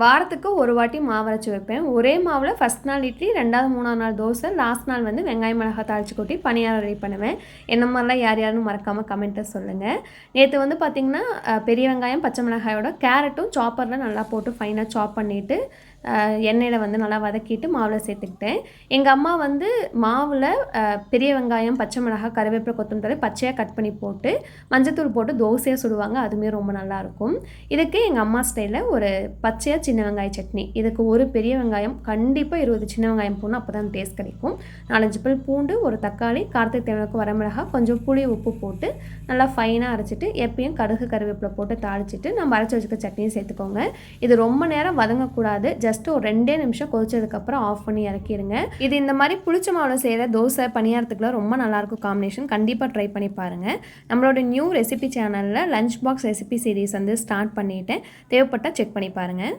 வாரத்துக்கு ஒரு வாட்டி மாவு அரைச்சி வைப்பேன். ஒரே மாவில் ஃபஸ்ட் நாள் இட்லி ரெண்டாவது மூணாவது நாள் தோசை லாஸ்ட் நாள் வந்து வெங்காயம் மிளகாய் தாளிச்சு கொட்டி பணியாரம் ரெடி பண்ணுவேன். என்ன மாதிரிலாம் யார் யாருன்னு மறக்காமல் கமெண்ட்டை சொல்லுங்கள் நேற்று வந்து பார்த்திங்கன்னா பெரிய வெங்காயம் பச்சை மிளகாயோட கேரட்டும் சாப்பரில் நல்லா போட்டு ஃபைனாக சாப் பண்ணிவிட்டு எண்ணெயில் வந்து நல்லா வதக்கிட்டு மாவில் சேர்த்துக்கிட்டேன். எங்கள் அம்மா வந்து மாவில் பெரிய வெங்காயம் பச்சை மிளகாய் கருவேப்பிலை கொத்தமல்லி பச்சையாக கட் பண்ணி போட்டு மஞ்சத்தூள் போட்டு தோசையாக சுடுவாங்க. அதுவுமே ரொம்ப நல்லாயிருக்கும் இதுக்கு எங்கள் அம்மா ஸ்டைலில் ஒரு பச்சையாக சின்ன வெங்காய சட்னி. இதுக்கு ஒரு பெரிய வெங்காயம் கண்டிப்பாக இருபது சின்ன வெங்காயம் போடணும் அப்போ தான் டேஸ்ட் கிடைக்கும். நாலஞ்சு பல் பூண்டு ஒரு தக்காளி கார்த்திக் தேவனுக்கு வரமிளகாய் கொஞ்சம் புளி உப்பு போட்டு நல்லா ஃபைனாக அரைச்சிட்டு எப்பயும் கடுகு கருவேப்பிலை போட்டு தாளிச்சிட்டு நம்ம அரைச்சி வச்சுக்க சட்னியும் சேர்த்துக்கோங்க. இது ரொம்ப நேரம் வதங்கக்கூடாது. ஜஸ்ட் ஒரு ரெண்டே நிமிஷம் கொதிச்சதுக்கப்புறம் ஆஃப் பண்ணி இறக்கிடுங்க. இது இந்த மாதிரி புளிச்ச மாவில் செய்கிற தோசை பணியாரத்துக்குலாம் ரொம்ப நல்லாயிருக்கும் காம்பினேஷன் கண்டிப்பாக ட்ரை பண்ணி பாருங்கள் நம்மளோட நியூ ரெசிபி சேனலில் லஞ்ச் பாக்ஸ் ரெசிபி சீரிஸ் வந்து ஸ்டார்ட் பண்ணிட்டேன். தேவைப்பட்டால் செக் பண்ணி பாருங்கள்